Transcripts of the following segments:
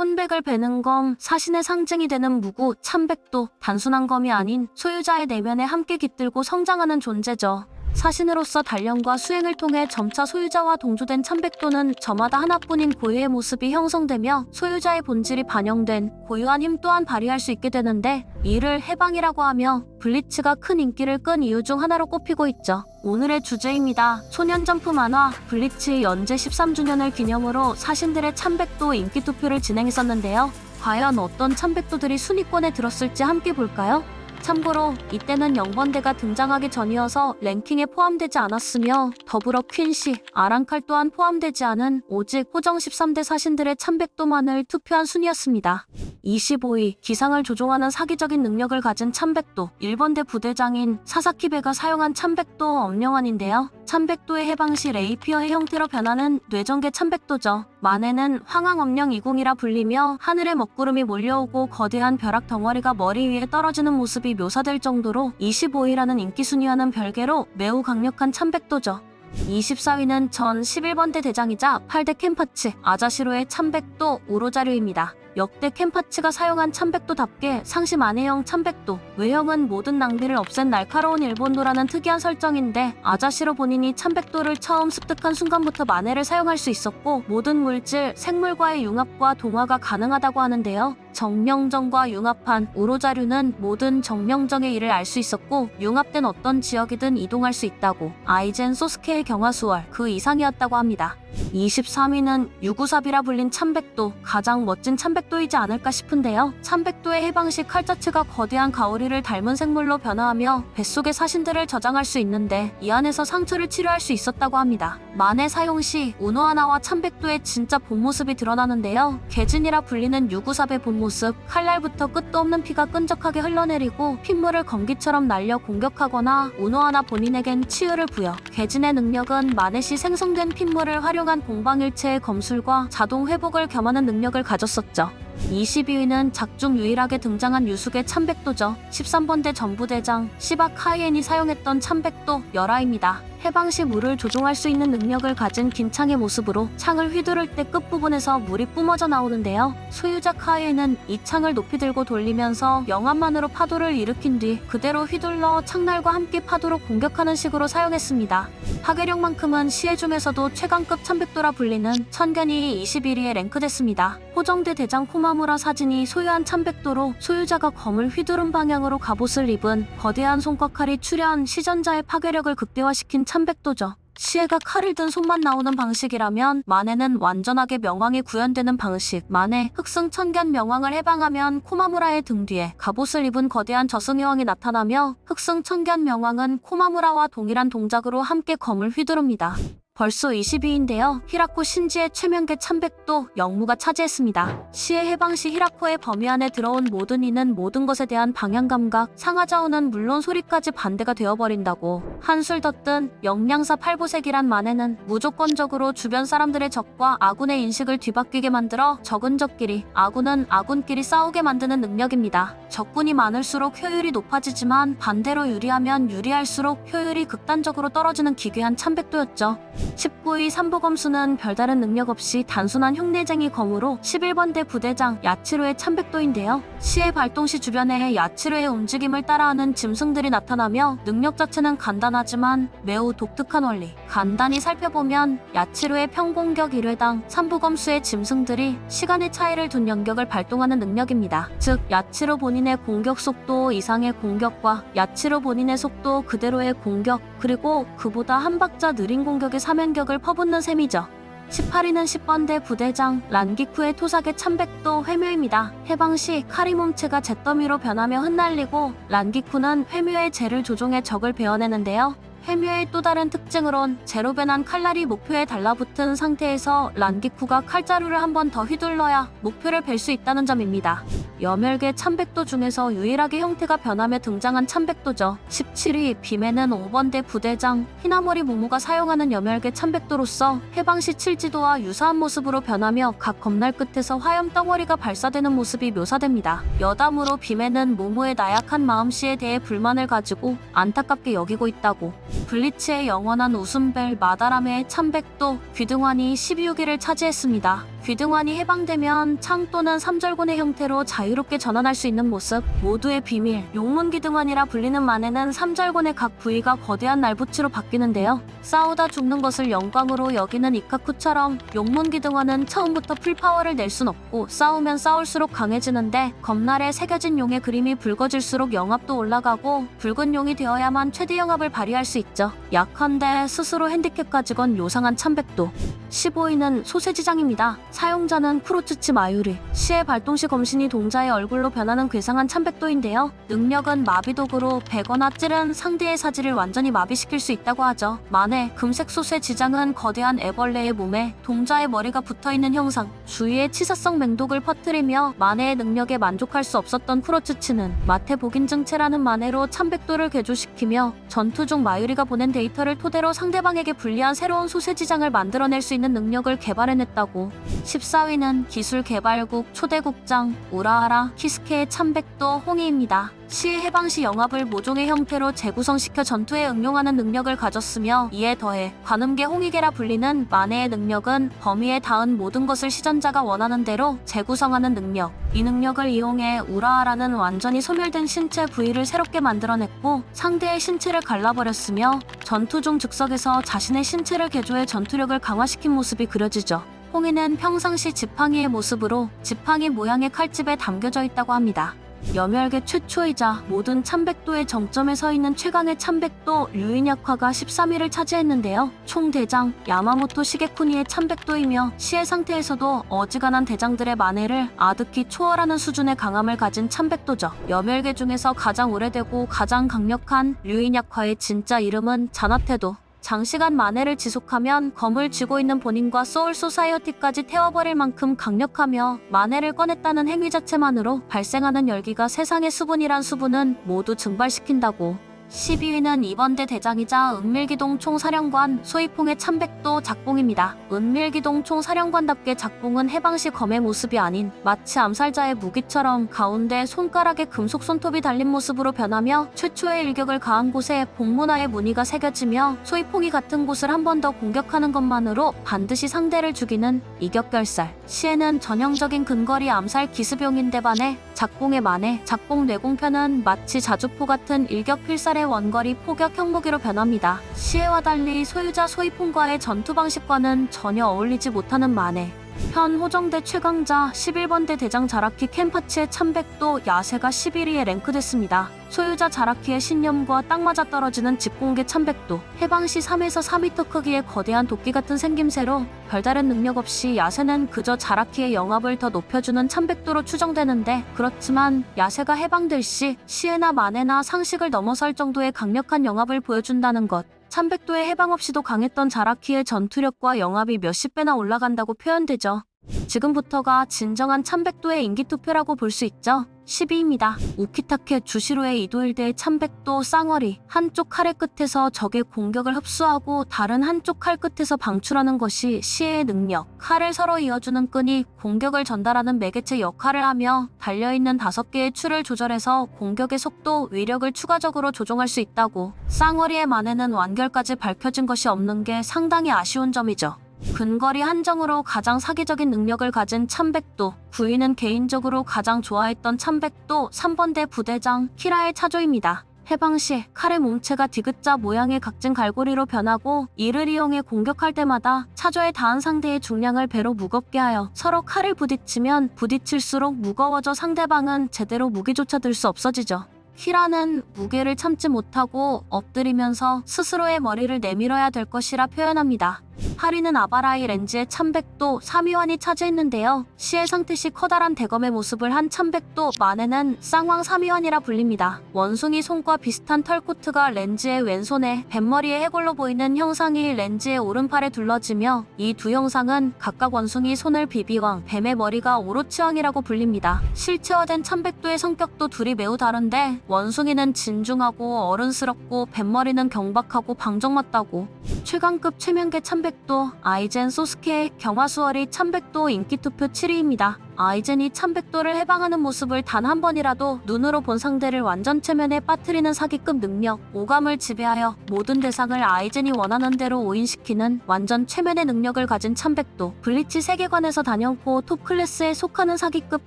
혼백을 베는 검, 사신의 상징이 되는 무구, 참백도 단순한 검이 아닌 소유자의 내면에 함께 깃들고 성장하는 존재죠. 사신으로서 단련과 수행을 통해 점차 소유자와 동조된 참백도는 저마다 하나뿐인 고유의 모습이 형성되며 소유자의 본질이 반영된 고유한 힘 또한 발휘할 수 있게 되는데 이를 해방이라고 하며 블리츠가 큰 인기를 끈 이유 중 하나로 꼽히고 있죠. 오늘의 주제입니다. 소년 점프 만화 블리츠 연재 13주년을 기념으로 사신들의 참백도 인기 투표를 진행했었는데요. 과연 어떤 참백도들이 순위권에 들었을지 함께 볼까요? 참고로 이때는 영번대가 등장하기 전이어서 랭킹에 포함되지 않았으며 더불어 퀸시, 아랑칼 또한 포함되지 않은 오직 호정 13대 사신들의 참백도만을 투표한 순이었습니다. 25위 기상을 조종하는 사기적인 능력을 가진 참백도 1번대 부대장인 사사키베가 사용한 참백도 엄령환인데요. 참백도의 해방 시 레이피어의 형태로 변하는 뇌전개 참백도죠. 만에는 황황엄령 20이라 불리며 하늘에 먹구름이 몰려오고 거대한 벼락 덩어리가 머리 위에 떨어지는 모습이 묘사될 정도로 25위라는 인기 순위와는 별개로 매우 강력한 참백도죠. 24위는 전 11번대 대장이자 8대 캠파츠 아자시로의 참백도 우로자류입니다. 역대 캠파츠가 사용한 참백도답게 상시 만해형 참백도 외형은 모든 낭비를 없앤 날카로운 일본도라는 특이한 설정인데 아자시로 본인이 참백도를 처음 습득한 순간부터 만해를 사용할 수 있었고 모든 물질, 생물과의 융합과 동화가 가능하다고 하는데요. 정명정과 융합한 우로자류는 모든 정명정의 일을 알 수 있었고 융합된 어떤 지역이든 이동할 수 있다고 아이젠 소스케의 경화수월 그 이상이었다고 합니다. 23위는 유구삽이라 불린 참백도 가장 멋진 참백도 이지 않을까 싶은데요. 참백도의 해방 시 칼자츠가 거대한 가오리를 닮은 생물로 변화하며 뱃속의 사신들을 저장할 수 있는데 이 안에서 상처를 치료할 수 있었다고 합니다. 만해 사용 시 우노하나와 참백도의 진짜 본 모습이 드러나는데요. 개진이라 불리는 유구삽의 본 모습 칼날부터 끝도 없는 피가 끈적하게 흘러내리고 핏물을 검기처럼 날려 공격하거나 우노하나 본인에겐 치유를 부여 개진의 능력은 만해 시 생성된 핏물을 활용한 공방일체의 검술과 자동 회복을 겸하는 능력을 가졌었죠. 22위는 작중 유일하게 등장한 유숙의 참백도죠. 13번대 전부대장 시바 카이엔이 사용했던 참백도 열화입니다. 해방 시 물을 조종할 수 있는 능력을 가진 긴 창의 모습으로 창을 휘두를 때 끝부분에서 물이 뿜어져 나오는데요. 소유자 카이엔은 이 창을 높이 들고 돌리면서 영암만으로 파도를 일으킨 뒤 그대로 휘둘러 창날과 함께 파도로 공격하는 식으로 사용했습니다. 파괴력만큼은 시해 중에서도 최강급 참백도라 불리는 천견이 21위에 랭크됐습니다. 호정대 대장 코마무라 사진이 소유한 참백도로 소유자가 검을 휘두른 방향으로 갑옷을 입은 거대한 손과 칼이 출현 시전자의 파괴력을 극대화시킨 참백도죠. 시에가 칼을 든 손만 나오는 방식이라면 만에는 완전하게 명왕이 구현되는 방식. 만에 흑승 천견 명왕을 해방하면 코마무라의 등 뒤에 갑옷을 입은 거대한 저승의 왕이 나타나며 흑승 천견 명왕은 코마무라와 동일한 동작으로 함께 검을 휘두릅니다. 벌써 20위인데요. 히라코 신지의 최명계 참백도 영무가 차지했습니다. 시의 해방 시 히라코의 범위 안에 들어온 모든 이는 모든 것에 대한 방향 감각, 상하좌우는 물론 소리까지 반대가 되어버린다고. 한술 덧든 영양사 팔보색이란 만에는 무조건적으로 주변 사람들의 적과 아군의 인식을 뒤바뀌게 만들어 적은 적끼리, 아군은 아군끼리 싸우게 만드는 능력입니다. 적군이 많을수록 효율이 높아지지만 반대로 유리하면 유리할수록 효율이 극단적으로 떨어지는 기괴한 참백도였죠. 19위 삼보검수는 별다른 능력 없이 단순한 흉내쟁이 검으로 11번대 부대장 야치로의 참백도인데요. 시의 발동 시 주변에 야치로의 움직임을 따라하는 짐승들이 나타나며 능력 자체는 간단하지만 매우 독특한 원리. 간단히 살펴보면 야치로의 평공격 1회당 삼보검수의 짐승들이 시간의 차이를 둔 연격을 발동하는 능력입니다. 즉 야치로 본인의 공격 속도 이상의 공격과 야치로 본인의 속도 그대로의 공격 그리고 그보다 한 박자 느린 공격의 삼연격을 퍼붓는 셈이죠. 18위는 10번대 부대장 란기쿠의 토삭의 참백도 회묘입니다. 해방 시 카리 몸체가 잿더미로 변하며 흩날리고 란기쿠는 회묘의 재를 조종해 적을 베어내는데요. 회묘의 또 다른 특징으론 제로 변한 칼날이 목표에 달라붙은 상태에서 란기쿠가 칼자루를 한 번 더 휘둘러야 목표를 뵐 수 있다는 점입니다. 여멸계 참백도 중에서 유일하게 형태가 변하며 등장한 참백도죠. 17위 빔에는 5번대 부대장 히나모리 모모가 사용하는 여멸계 참백도로서 해방시 칠지도와 유사한 모습으로 변하며 각 검날 끝에서 화염 덩어리가 발사되는 모습이 묘사됩니다. 여담으로 빔에는 모모의 나약한 마음씨에 대해 불만을 가지고 안타깝게 여기고 있다고. 블리츠의 영원한 웃음벨 마다라메의 참백도 귀등환이 12위를 차지했습니다. 귀등환이 해방되면 창 또는 삼절곤의 형태로 자유롭게 전환할 수 있는 모습 모두의 비밀. 용문 귀등환이라 불리는 만에는 삼절곤의 각 부위가 거대한 날붙이로 바뀌는데요. 싸우다 죽는 것을 영광으로 여기는 이카쿠처럼 용문 귀등환은 처음부터 풀파워를 낼 순 없고 싸우면 싸울수록 강해지는데 검날에 새겨진 용의 그림이 붉어질수록 영합도 올라가고 붉은 용이 되어야만 최대 영합을 발휘할 수 있죠. 약한데 스스로 핸디캡까지 건 요상한 참백도. 15위는 소세지장입니다. 사용자는 프로츠치 마유리. 시의 발동 시 검신이 동자의 얼굴로 변하는 괴상한 참백도인데요. 능력은 마비독으로 베거나 찌른 상대의 사지를 완전히 마비시킬 수 있다고 하죠. 만에 금색 소세지장은 거대한 애벌레의 몸에 동자의 머리가 붙어있는 형상, 주위에 치사성 맹독을 퍼뜨리며 마네의 능력에 만족할 수 없었던 프로츠치는 마테 복인증체라는 마네로 참백도를 개조시키며 전투 중 마유리가 보낸 데이터를 토대로 상대방에게 불리한 새로운 소세지장을 만들어낼 수 있는 능력을 개발해냈다고 14위는 기술 개발국 초대국장 우라하라 키스케의 참백도 홍이입니다. 시 해방 시 영합을 모종의 형태로 재구성시켜 전투에 응용하는 능력을 가졌으며 이에 더해 관음계 홍이계라 불리는 마네의 능력은 범위에 닿은 모든 것을 시전자가 원하는 대로 재구성하는 능력. 이 능력을 이용해 우라하라는 완전히 소멸된 신체 부위를 새롭게 만들어냈고 상대의 신체를 갈라버렸으며 전투 중 즉석에서 자신의 신체를 개조해 전투력을 강화시킨 모습이 그려지죠. 홍이는 평상시 지팡이의 모습으로 지팡이 모양의 칼집에 담겨져 있다고 합니다. 여멸계 최초이자 모든 참백도의 정점에 서 있는 최강의 참백도 류인약화가 13위를 차지했는데요. 총 대장 야마모토 시게쿠니의 참백도이며 시의 상태에서도 어지간한 대장들의 만회를 아득히 초월하는 수준의 강함을 가진 참백도죠. 여멸계 중에서 가장 오래되고 가장 강력한 류인약화의 진짜 이름은 자나테도. 장시간 만회를 지속하면 검을 쥐고 있는 본인과 소울 소사이어티까지 태워버릴 만큼 강력하며 만회를 꺼냈다는 행위 자체만으로 발생하는 열기가 세상의 수분이란 수분은 모두 증발시킨다고 12위는 이번대 대장이자 은밀기동 총사령관 소이퐁의 참백도 작봉입니다. 은밀기동 총사령관답게 작봉은 해방시 검의 모습이 아닌 마치 암살자의 무기처럼 가운데 손가락에 금속 손톱이 달린 모습으로 변하며 최초의 일격을 가한 곳에 복문화의 무늬가 새겨지며 소이퐁이 같은 곳을 한 번 더 공격하는 것만으로 반드시 상대를 죽이는 이격결살. 시에는 전형적인 근거리 암살 기습용인데 반해 작봉의 만에 작봉 뇌공편은 마치 자주포 같은 일격 필살의 원거리 포격 형무기로 변합니다. 시에와 달리 소유자 소이폰과의 전투 방식과는 전혀 어울리지 못하는 만에 현 호정대 최강자 11번대 대장 자라키 캠파치의 참백도 야세가 11위에 랭크됐습니다. 소유자 자라키의 신념과 딱 맞아 떨어지는 집공계 참백도 해방시 3에서 4m 크기의 거대한 도끼 같은 생김새로 별다른 능력 없이 야세는 그저 자라키의 영합을 더 높여주는 참백도로 추정되는데 그렇지만 야세가 해방될 시 시에나 만에나 상식을 넘어설 정도의 강력한 영합을 보여준다는 것 참백도의 해방 없이도 강했던 자라키의 전투력과 영합이 몇십 배나 올라간다고 표현되죠. 지금부터가 진정한 참백도의 인기투표라고 볼 수 있죠. 12위입니다. 우키타케 주시로의 이도일대의 참백도 쌍어리 한쪽 칼의 끝에서 적의 공격을 흡수하고 다른 한쪽 칼 끝에서 방출하는 것이 시의 능력. 칼을 서로 이어주는 끈이 공격을 전달하는 매개체 역할을 하며 달려있는 다섯 개의 추를 조절해서 공격의 속도, 위력을 추가적으로 조종할 수 있다고. 쌍어리의 만에는 완결까지 밝혀진 것이 없는 게 상당히 아쉬운 점이죠. 근거리 한정으로 가장 사기적인 능력을 가진 참백도, 부인은 개인적으로 가장 좋아했던 참백도 3번대 부대장 키라의 차조입니다. 해방 시 칼의 몸체가 디귿자 모양의 각진 갈고리로 변하고 이를 이용해 공격할 때마다 차조에 닿은 상대의 중량을 배로 무겁게 하여 서로 칼을 부딪히면 부딪힐수록 무거워져 상대방은 제대로 무기조차 들 수 없어지죠. 키라는 무게를 참지 못하고 엎드리면서 스스로의 머리를 내밀어야 될 것이라 표현합니다. 하리는 아바라이 렌즈의 참백도 3위원이 차지했는데요. 시의 상태 시 커다란 대검의 모습을 한 참백도 만에는 쌍왕 3위원이라 불립니다. 원숭이 손과 비슷한 털코트가 렌즈의 왼손에 뱃머리의 해골로 보이는 형상이 렌즈의 오른팔에 둘러지며 이 두 형상은 각각 원숭이 손을 비비왕, 뱀의 머리가 오로치왕이라고 불립니다. 실체화된 참백도의 성격도 둘이 매우 다른데 원숭이는 진중하고 어른스럽고 뱃머리는 경박하고 방정맞다고 최강급 최면계 참백 참백도, 아이젠 소스케, 경화수월이 참백도 인기투표 7위입니다. 아이젠이 참백도를 해방하는 모습을 단 한 번이라도 눈으로 본 상대를 완전 체면에 빠뜨리는 사기급 능력, 오감을 지배하여 모든 대상을 아이젠이 원하는 대로 오인시키는 완전 체면의 능력을 가진 참백도. 블리치 세계관에서 단연코 톱 클래스에 속하는 사기급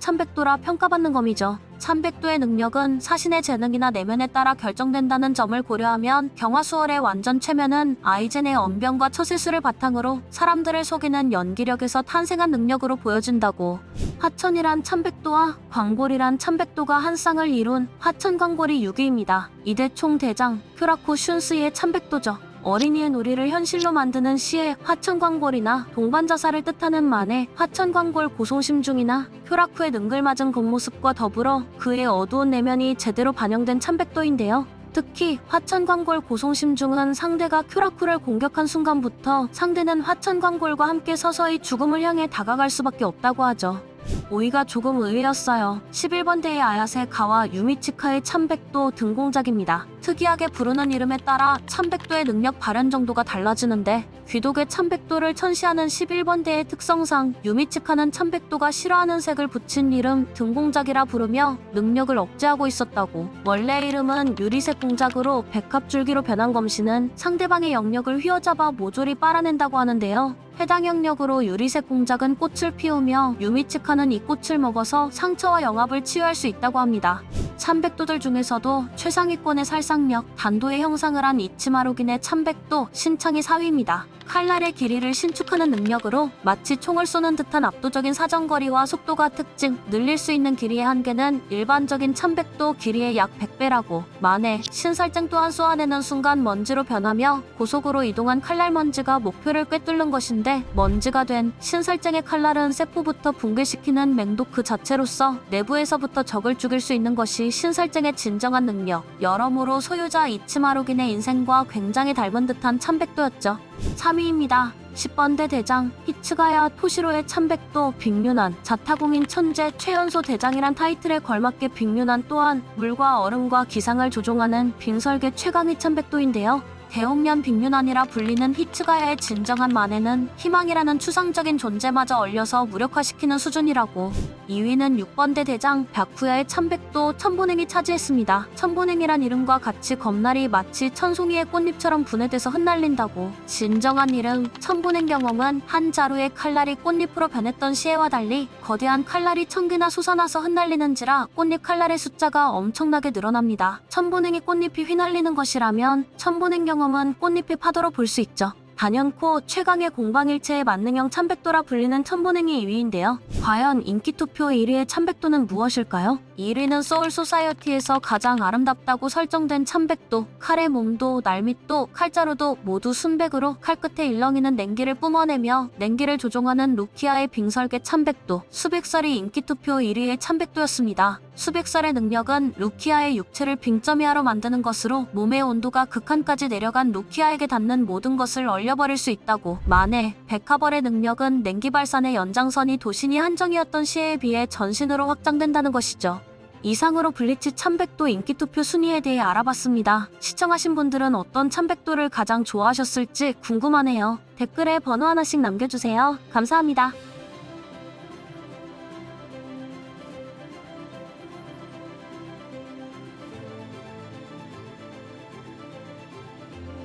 참백도라 평가받는 검이죠. 참백도의 능력은 사신의 재능이나 내면에 따라 결정된다는 점을 고려하면 경화수월의 완전 체면은 아이젠의 언변과 처세술을 바탕으로 사람들을 속이는 연기력에서 탄생한 능력으로 보여진다고. 화천이란 참백도와 광골이란 참백도가 한 쌍을 이룬 화천광골이 6위입니다. 이대 총대장 큐라코 슌스의 참백도죠. 어린이의 놀이를 현실로 만드는 시의 화천광골이나 동반자살을 뜻하는 만의 화천광골 고소심 중이나 큐라쿠의 능글맞은 겉모습과 더불어 그의 어두운 내면이 제대로 반영된 참백도인데요. 특히 화천광골 고송심중은 상대가 큐라쿠를 공격한 순간부터 상대는 화천광골과 함께 서서히 죽음을 향해 다가갈 수밖에 없다고 하죠. 오이가 조금 의외였어요. 11번 대의 아야세 가와 유미치카의 참백도 등공작입니다. 특이하게 부르는 이름에 따라 참백도의 능력 발현 정도가 달라지는데 귀독의 참백도를 천시하는 11번 대의 특성상 유미치카는 참백도가 싫어하는 색을 붙인 이름 등공작이라 부르며 능력을 억제하고 있었다고. 원래 이름은 유리색 공작으로 백합줄기로 변한 검신은 상대방의 영역을 휘어잡아 모조리 빨아낸다고 하는데요. 해당 영역으로 유리색 공작은 꽃을 피우며 유미츠카는 이 꽃을 먹어서 상처와 영합을 치유할 수 있다고 합니다. 참백도들 중에서도 최상위권의 살상 력, 단도의 형상을 한 이치마루긴의 참백도 신창이 4위입니다. 칼날의 길이를 신축하는 능력으로 마치 총을 쏘는 듯한 압도적인 사정거리와 속도가 특징, 늘릴 수 있는 길이의 한계는 일반적인 참백도 길이의 약 100배라고 만에 신살증 또한 쏘아내는 순간 먼지로 변하며 고속으로 이동한 칼날 먼지가 목표를 꿰뚫는 것인데 먼지가 된 신살증의 칼날은 세포부터 붕괴시키는 맹독 그 자체로서 내부에서부터 적을 죽일 수 있는 것이 신살증의 진정한 능력 여러모로 소유자 이치마루긴의 인생과 굉장히 닮은 듯한 참백도였죠 3위입니다. 10번 대 대장 히츠가야 토시로의 참백도 빅뮤난 자타공인 천재 최연소 대장이란 타이틀에 걸맞게 빅뮤난 또한 물과 얼음과 기상을 조종하는 빙설계 최강의 참백도인데요. 대홍련 빅뮤난이라 불리는 히츠가야의 진정한 만에는 희망이라는 추상적인 존재마저 얼려서 무력화시키는 수준이라고 2위는 6번대 대장 벽후야의 참백도 천본행이 차지했습니다. 천본행이란 이름과 같이 검날이 마치 천송이의 꽃잎처럼 분해돼서 흩날린다고 진정한 이름 천본행 경험은 한 자루의 칼날이 꽃잎으로 변했던 시에와 달리 거대한 칼날이 천 개나 솟아나서 흩날리는지라 꽃잎 칼날의 숫자가 엄청나게 늘어납니다. 천본행이 꽃잎이 휘날리는 것이라면 천본행 경험 은 꽃잎의 파도로 볼 수 있죠. 단연코 최강의 공방일체의 만능형 참백도라 불리는 천본행이 2위인데요. 과연 인기 투표 1위의 참백도는 무엇일까요? 1위는 소울 소사이어티에서 가장 아름답다고 설정된 참백도, 칼의 몸도, 날밑도, 칼자루도 모두 순백으로 칼끝에 일렁이는 냉기를 뿜어내며 냉기를 조종하는 루키아의 빙설계 참백도, 수백살이 인기 투표 1위의 참백도였습니다. 수백살의 능력은 루키아의 육체를 빙점이하로 만드는 것으로 몸의 온도가 극한까지 내려간 루키아에게 닿는 모든 것을 얼려버릴 수 있다고. 만에 백하벌의 능력은 냉기 발산의 연장선이 도신이 한정이었던 시에에 비해 전신으로 확장된다는 것이죠. 이상으로 블리치 참백도 인기투표 순위에 대해 알아봤습니다. 시청하신 분들은 어떤 참백도를 가장 좋아하셨을지 궁금하네요. 댓글에 번호 하나씩 남겨주세요. 감사합니다.